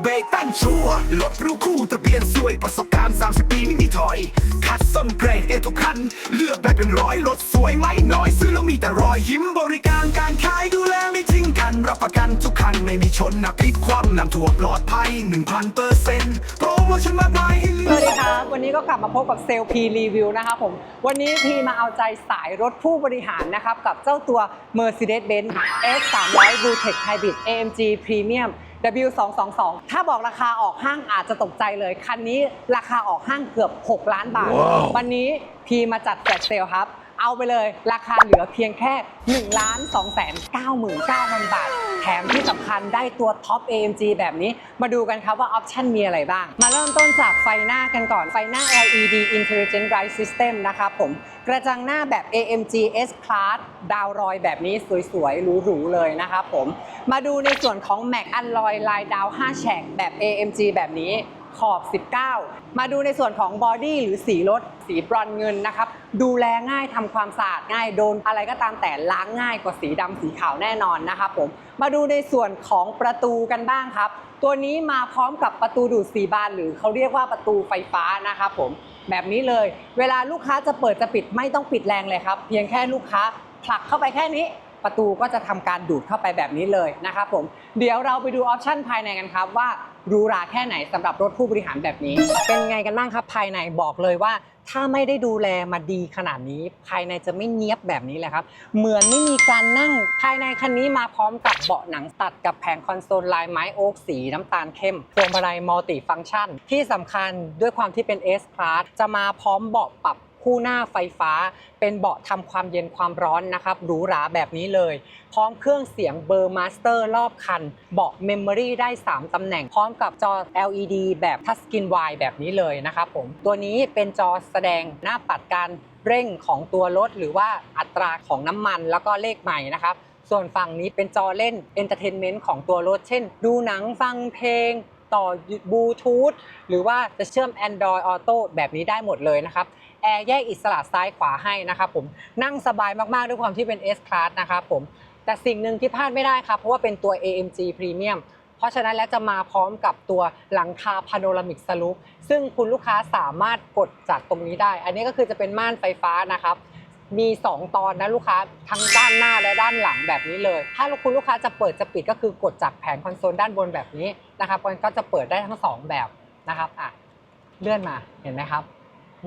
เบรกตั้งชัวรถรู้คู่ทะเบียนสวยประสบการณ์ 30 ปีไม่มีถอย คัดส้นเกรดเอทุกคัน เลือกแบบเป็นร้อยรถสวยไม่น้อย ซื้อแล้วมีแต่รอยยิ้มบริการการขายดูแลไม่ทิ้งกัน รับประกันทุกคัน ไม่มีชนนะพลิกคว่ำนำถั่วปลอดภัย 1,000เปอร์เซ็นต์โปรโมชั่นมากมายให้เลืสอก วัสดีครับ วันนี้ก็กลับมาพบกับเซลล์พีรีวิวนะครับผม วันนี้พีมาเอาใจสายรถผู้บริหารนะครับ กับเจ้าตัว Mercedes-Benz S 3 0 0 Blue Tech Hybrid AMG Premium W222 ถ้าบอกราคาออกห้างอาจจะตกใจเลย คันนี้ราคาออกห้างเกือบ 6 ล้านบาท วันนี้พีมาจัดแฟลชเซลครับ เอาไปเลย ราคาเหลือเพียงแค่1ล้าน2 9 9 0 0 0บาท แถมที่สำคัญได้ตัวท็อป AMG แบบนี้ มาดูกันครับว่าออปชันมีอะไรบ้าง มาเริ่มต้นจากไฟหน้ากันก่อน ไฟหน้า LED Intelligent Drive System นะครับผม กระจังหน้าแบบ AMG S Class ดาวรอยแบบนี้สวยๆหรูๆเลยนะครับผม มาดูในส่วนของ Mac Alloy ลายดาว 5 แฉกแบบ AMG แบบนี้ ขอบ 19 มาดูในส่วนของบอดี้หรือสีรถ สีบรอนเงินนะครับ ดูแลง่ายทำความสะอาดง่ายโดนอะไรก็ตามแต่ล้างง่ายกว่าสีดำสีขาวแน่นอนนะครับผม มาดูในส่วนของประตูกันบ้างครับ ตัวนี้มาพร้อมกับประตูดูดสีบานหรือเขาเรียกว่าประตูไฟฟ้านะครับผม แบบนี้เลย เวลาลูกค้าจะเปิดจะปิดไม่ต้องปิดแรงเลยครับ เพียงแค่ลูกค้าผลักเข้าไปแค่นี้ประตูก็จะทำการดูดเข้าไปแบบนี้เลยนะครับผม เดี๋ยวเราไปดูออปชันภายในกันครับว่า หรูหราแค่ไหนสำหรับรถผู้บริหารแบบนี้ เป็นไงกันบ้างครับภายในบอกเลยว่า ถ้าไม่ได้ดูแลมาดีขนาดนี้ ภายในจะไม่เนียบแบบนี้เลยครับ เหมือนไม่มีการนั่งภายในคันนี้มาพร้อมกับเบาะหนังตัดกับแผงคอนโซลลายไม้โอ๊กสีน้ำตาลเข้มพวงมาลัยมัลติฟังก์ชัน ที่สำคัญด้วยความที่เป็น S Class จะมาพร้อมเบาะปรับ คู่หน้าไฟฟ้า เป็นเบาะทำความเย็นความร้อนนะครับหรูหราแบบนี้เลย พร้อมเครื่องเสียงเบอร์มาสเตอร์รอบคัน เบาะเมมโมรี่ได้ 3 ตำแหน่ง พร้อมกับจอ LED แบบทัชสกรีนวายแบบนี้เลยนะครับผม ตัวนี้เป็นจอแสดงหน้าปัดการเร่งของตัวรถ หรือว่าอัตราของน้ำมันแล้วก็เลขใหม่นะครับส่วนฝั่งนี้เป็นจอเล่นเอนเตอร์เทนเมนต์ของตัวรถ เช่น ดูหนังฟังเพลง ต่อบลูทูธหรือว่าจะเชื่อม Android Auto แบบนี้ได้หมดเลยนะครับแอร์แยกอิสระซ้ายขวาให้นะครับผมนั่งสบายมากๆด้วยความที่เป็น S Class นะครับผมแต่สิ่งหนึ่งที่พลาดไม่ได้ครับ เพราะว่าเป็นตัว AMG Premium เพราะฉะนั้นแล้วจะมาพร้อมกับตัวหลังคาพาโนรามิกสลูปซึ่งคุณลูกค้าสามารถกดจากตรงนี้ได้ อันนี้ก็คือจะเป็นม่านไฟฟ้านะครับ มี 2 ตอนนะลูกค้าทั้งด้านหน้าและด้านหลังแบบนี้เลย ถ้าคุณลูกค้าจะเปิดจะปิดก็คือกดจากแผงคอนโซลด้านบนแบบนี้นะครับมันก็จะเปิดได้ทั้งสองแบบนะครับอะเลื่อนมาเห็นไหมครับ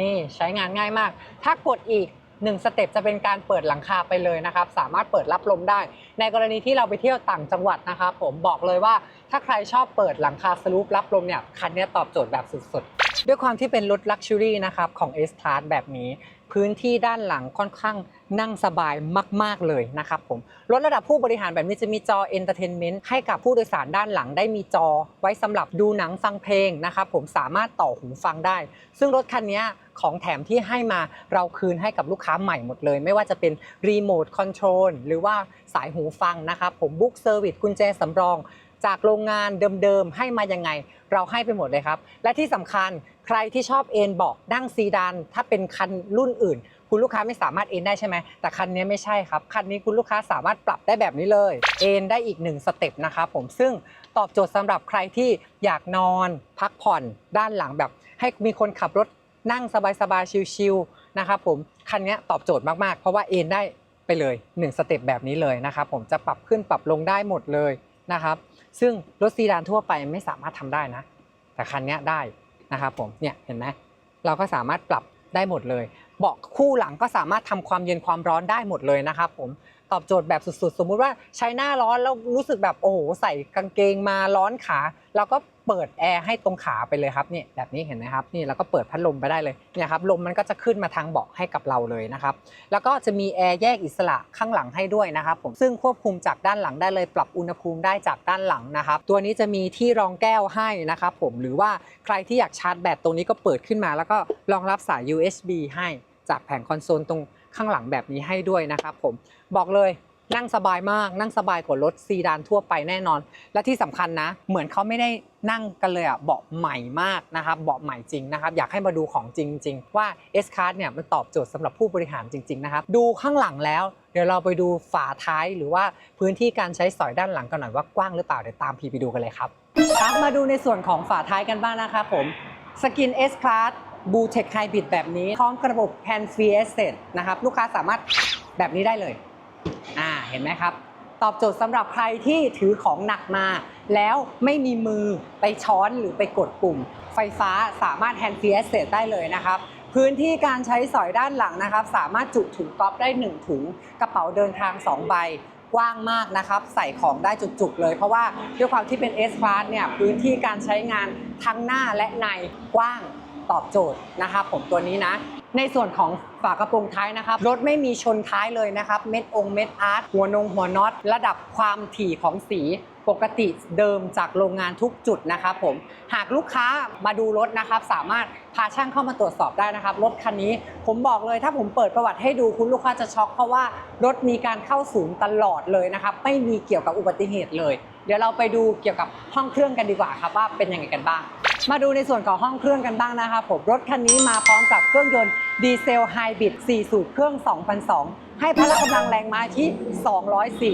นี่ใช้งานง่ายมาก ถ้ากดอีก1สเต็ปจะเป็นการเปิดหลังคาไปเลยนะครับ สามารถเปิดรับลมได้ ในกรณีที่เราไปเที่ยวต่างจังหวัดนะครับผมบอกเลยว่าถ้าใครชอบเปิดหลังคาสลูปรับลมเนี่ยคันนี้ตอบโจทย์แบบสุดๆ ด้วยความที่เป็นรถลักชัวรี่นะครับของ S Class แบบนี้ พื้นที่ด้านหลังค่อนข้างนั่งสบายมาก ๆ เลยนะครับผม รถระดับผู้บริหารแบบนี้จะมีจอเอนเตอร์เทนเมนต์ให้กับผู้โดยสารด้านหลังได้มีจอ ไว้สำหรับดูหนังฟังเพลงนะครับผมสามารถต่อหูฟังได้ ซึ่งรถคันนี้ของแถมที่ให้มาเราคืนให้กับลูกค้าใหม่หมดเลย ไม่ว่าจะเป็นรีโมทคอนโทรลหรือว่าสายหูฟังนะครับผมบุ๊กเซอร์วิสกุญแจสำรอง จากโรงงานเดิมๆให้มายังไง เราให้ไปหมดเลยครับ และที่สำคัญ ใครที่ชอบเอนเบอกนั่งซีดานถ้าเป็นคันรุ่นอื่น คุณลูกค้าไม่สามารถเอนได้ใช่ไหมแต่คันนี้ไม่ใช่ครับ คันนี้คุณลูกค้าสามารถปรับได้แบบนี้เลย เอนได้อีกหนึ่งสเต็ปนะครับผมซึ่งตอบโจทย์สำหรับใครที่อยากนอนพักผ่อนด้านหลังแบบ ให้มีคนขับรถนั่งสบายๆชิลๆนะครับผมคันนี้ตอบโจทย์มากๆ เพราะว่าเอนได้ไปเลย1สเต็ปแบบนี้เลยนะครับผมจะปรับขึ้นปรับลงได้หมดเลยนะครับ ซึ่งรถซีดานทั่วไปไม่สามารถทำได้นะ แต่คันนี้ได้ นะครับผมเนี่ยเห็นไหมเราก็สามารถปรับได้หมดเลยเบาะคู่หลังก็สามารถทำความเย็นความร้อนได้หมดเลยนะครับผมตอบโจทย์แบบสุดๆ สมมุติว่าใช้หน้าร้อนแล้วรู้สึกแบบโอ้โหใส่กางเกงมาร้อนขาเราก็ เปิดแอร์ให้ตรงขาไปเลยครับนี่แบบนี้เห็นไหมครับนี่แล้วก็เปิดพัดลมไปได้เลยเนี่ยครับลมมันก็จะขึ้นมาทางเบาะให้กับเราเลยนะครับแล้วก็จะมีแอร์แยกอิสระข้างหลังให้ด้วยนะครับผมซึ่งควบคุมจากด้านหลังได้เลยปรับอุณหภูมิได้จากด้านหลังนะครับตัวนี้จะมีที่รองแก้วให้นะครับผมหรือว่าใครที่อยากชาร์จแบตตรงนี้ก็เปิดขึ้นมา แล้วก็รองรับสาย USB ให้จากแผงคอนโซลตรงข้างหลังแบบนี้ให้ด้วยนะครับผมบอกเลย นั่งสบายมากนั่งสบายกว่ารถซีดานทั่วไปแน่นอน และที่สำคัญนะ เหมือนเขาไม่ได้นั่งกันเลยอะเบาะใหม่มากนะครับเบาะใหม่จริงนะครับอยากให้มาดูของจริงๆว่า S Class เนี่ยมันตอบโจทย์สำหรับผู้บริหารจริง ๆ นะครับ ดูข้างหลังแล้ว เดี๋ยวเราไปดูฝาท้ายหรือว่าพื้นที่การใช้สอยด้านหลังกันหน่อยว่ากว้างหรือเปล่าเดี๋ยวตามพีไปดูกันเลยครับครับมาดูในส่วนของฝาท้ายกันบ้างนะครับผมสกิน S Class บูเทคไฮบริดแบบนี้พร้อมกระบบ p a n f r e e s e t นะครับลูกค้าสามารถแบบนี้ได้เลยอ่า เห็นไหมครับ ตอบโจทย์สำหรับใครที่ถือของหนักมา แล้วไม่มีมือไปช้อนหรือไปกดปุ่ม ไฟฟ้าสามารถแฮนด์ฟีเอสเซได้เลยนะครับพื้นที่การใช้สอยด้านหลังนะครับ สามารถจุถุงก๊อฟได้ 1 ถุง กระเป๋าเดินทาง 2 ใบกว้างมากนะครับ ใส่ของได้จุกๆเลย เพราะว่าด้วยความที่เป็น S Class เนี่ยพื้นที่การใช้งานทั้งหน้าและในกว้างตอบโจทย์นะครับผมตัวนี้นะ ในส่วนของฝากระโปรงท้ายนะครับ รถไม่มีชนท้ายเลยนะครับ เม็ดองเม็ดอาร์ตหัวนงหัวน็อต ระดับความถี่ของสีปกติเดิมจากโรงงานทุกจุดนะครับผม หากลูกค้ามาดูรถนะครับ สามารถพาช่างเข้ามาตรวจสอบได้นะครับ รถคันนี้ผมบอกเลยถ้าผมเปิดประวัติให้ดูคุณลูกค้าจะช็อกเพราะว่ารถมีการเข้าศูนย์ตลอดเลยนะครับ ไม่มีเกี่ยวกับอุบัติเหตุเลย เดี๋ยวเราไปดูเกี่ยวกับห้องเครื่องกันดีกว่าครับว่าเป็นยังไงกันบ้าง มาดูในส่วนของห้องเครื่องกันบ้างนะครับผมรถคันนี้มาพร้อมกับเครื่องยนต์ดีเซลไฮบริด4 สูบเครื่อง 2002 ให้พละกำลังแรงม้าที่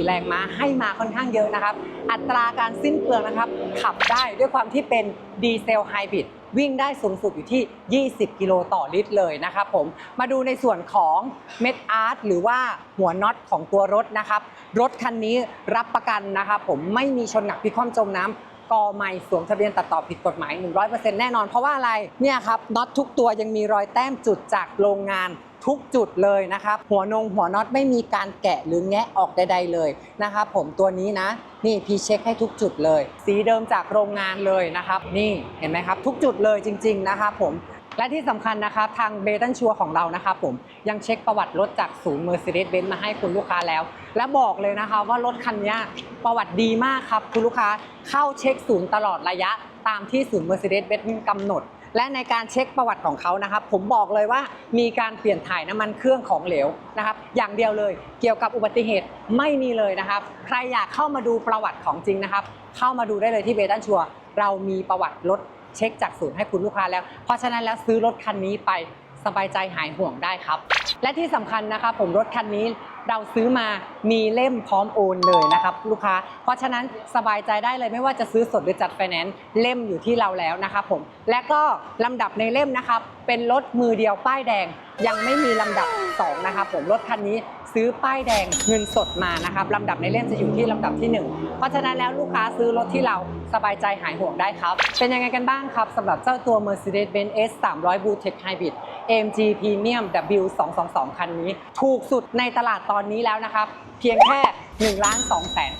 204 แรงม้าให้มาค่อนข้างเยอะนะครับ อัตราการสิ้นเปลืองนะครับ ขับได้ด้วยความที่เป็นดีเซลไฮบริดวิ่งได้สูงสุดอยู่ที่ 20 กิโลต่อลิตรเลยนะครับผม มาดูในส่วนของเม็ดอาร์ตหรือว่าหัวน็อตของตัวรถนะครับ รถคันนี้รับประกันนะครับผมไม่มีชนหนักพิคว่ำจมน้ำ กอไม่สวมทะเบียนตัดต่อผิดกฎหมาย 100%แน่นอนเพราะว่าอะไรเนี่ยครับน็อตทุกตัวยังมีรอยแต้มจุดจากโรงงานทุกจุดเลยนะครับ หัวนงหัวน็อตไม่มีการแกะหรือแงะออกใด ๆเลยนะครับผมตัวนี้นะ นี่พี่เช็คให้ทุกจุดเลย สีเดิมจากโรงงานเลยนะครับ นี่เห็นไหมครับ ทุกจุดเลยจริง ๆ นะครับผม และที่สำคัญนะครับทางเบตันชัวของเรานะครับผมยังเช็คประวัติรถจากศูนย์ Mercedes-Benz มาให้คุณลูกค้าแล้ว และบอกเลยนะคะว่ารถคันนี้ประวัติดีมากครับคุณลูกค้าเข้าเช็คศูนย์ตลอดระยะตามที่ศูนย์ Mercedes-Benz กำหนด และในการเช็คประวัติของเขานะครับ ผมบอกเลยว่ามีการเปลี่ยนถ่ายน้ำมันเครื่องของเหลวนะครับ อย่างเดียวเลยเกี่ยวกับอุบัติเหตุไม่มีเลยนะครับ ใครอยากเข้ามาดูประวัติของจริงนะครับ เข้ามาดูได้เลยที่เบตันชัวเรามีประวัติรถ เช็คจากศูนย์ให้คุณลูกค้าแล้ว เพราะฉะนั้นแล้วซื้อรถคันนี้ไป สบายใจหายห่วงได้ครับ และที่สำคัญนะครับผมรถคันนี้เราซื้อมามีเล่มพร้อมโอนเลยนะครับลูกค้า เพราะฉะนั้นสบายใจได้เลยไม่ว่าจะซื้อสดหรือจัดไฟแนนซ์เล่มอยู่ที่เราแล้วนะครับผมและก็ลำดับในเล่มนะครับเป็นรถมือเดียวป้ายแดง ยังไม่มีลำดับสองนะครับผมรถคันนี้ซื้อป้ายแดงเงินสดมานะครับลำดับในเล่มจะอยู่ที่ลำดับที่หนึ่งเพราะฉะนั้นแล้วลูกค้าซื้อรถที่เราสบายใจหายห่วงได้ครับ เป็นยังไงกันบ้างครับสำหรับเจ้าตัว Mercedes-Benz S 300 Blue Tech Hybrid AMG Premium W 2 2 2คันนี้ ถูกสุดในตลาดตอนนี้แล้วนะครับ เพียงแค่1ล้าน2แสน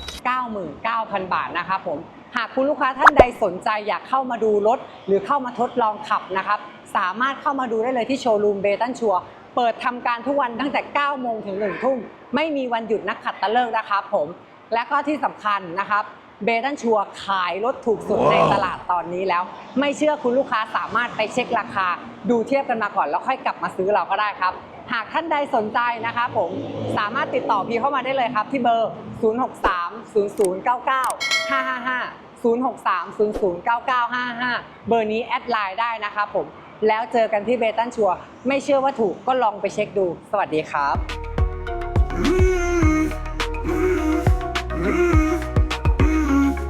99,000 บาทนะครับผมหากคุณลูกค้าท่านใดสนใจอยากเข้ามาดูรถ หรือเข้ามาทดลองขับนะครับ สามารถเข้ามาดูได้เลยที่โชว์รูมเบตันชัวเปิดทำการทุกวันตั้งแต่ 9 โมงถึง 1 ทุ่ม ไม่มีวันหยุดนักขัดตะเลิกนะครับผม และก็ที่สำคัญนะครับ เบตันชัวขายรถถูกสุดในตลาดตอนนี้แล้ว ไม่เชื่อคุณลูกค้าสามารถไปเช็คราคา ดูเทียบกันมาก่อนแล้วค่อยกลับมาซื้อเราก็ได้ครับ หากท่านใดสนใจนะครับผมสามารถติดต่อพี่เข้ามาได้เลยครับ ที่เบอร์ 063 0099 555 063 009955 เบอร์นี้แอดไลน์ได้นะครับผม แล้วเจอกันที่เบตันชัวไม่เชื่อว่าถูกก็ลองไปเช็คดู สวัสดีครับ